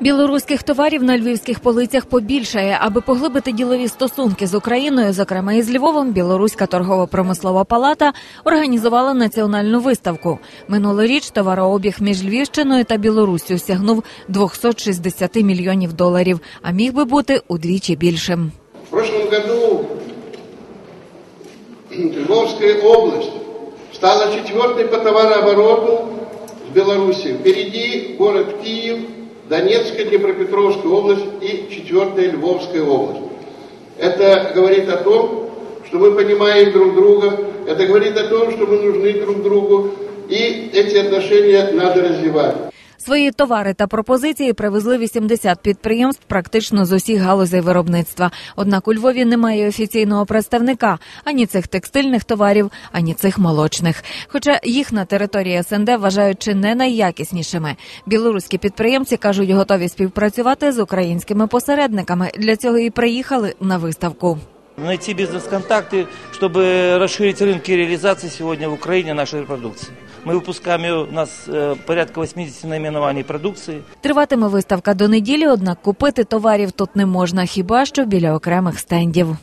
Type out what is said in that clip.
Білоруських товарів на львівських полицях побільшає. Аби поглибити ділові стосунки з Україною, зокрема із Львовом, Білоруська торгово-промислова палата організувала національну виставку. Минулоріч товарообіг між Львівщиною та Білоруссю сягнув 260 мільйонів доларів, а міг би бути удвічі більшим. В прошлом году Львовская область стала четвертой по товарообороту с Белоруссией. Впереди город Киев, Донецкая, Днепропетровская область и четвертая Львовская область. Это говорит о том, что мы понимаем друг друга, это говорит о том, что мы нужны друг другу, и эти отношения надо развивать. Свої товари та пропозиції привезли 80 підприємств практично з усіх галузей виробництва. Однак у Львові немає офіційного представника ані цих текстильних товарів, ані цих молочних. Хоча їх на території СНД вважають чи не найякіснішими. Білоруські підприємці кажуть, готові співпрацювати з українськими посередниками. Для цього і приїхали на виставку найти бизнес-контакты, чтобы расширить рынки реализации сегодня в Украине нашей продукции. Мы выпускаем ее, у нас э, порядка 80 наименований продукции. Триватиме виставка до неділі, однак купити товарів тут не можна, хіба що біля окремих стендів.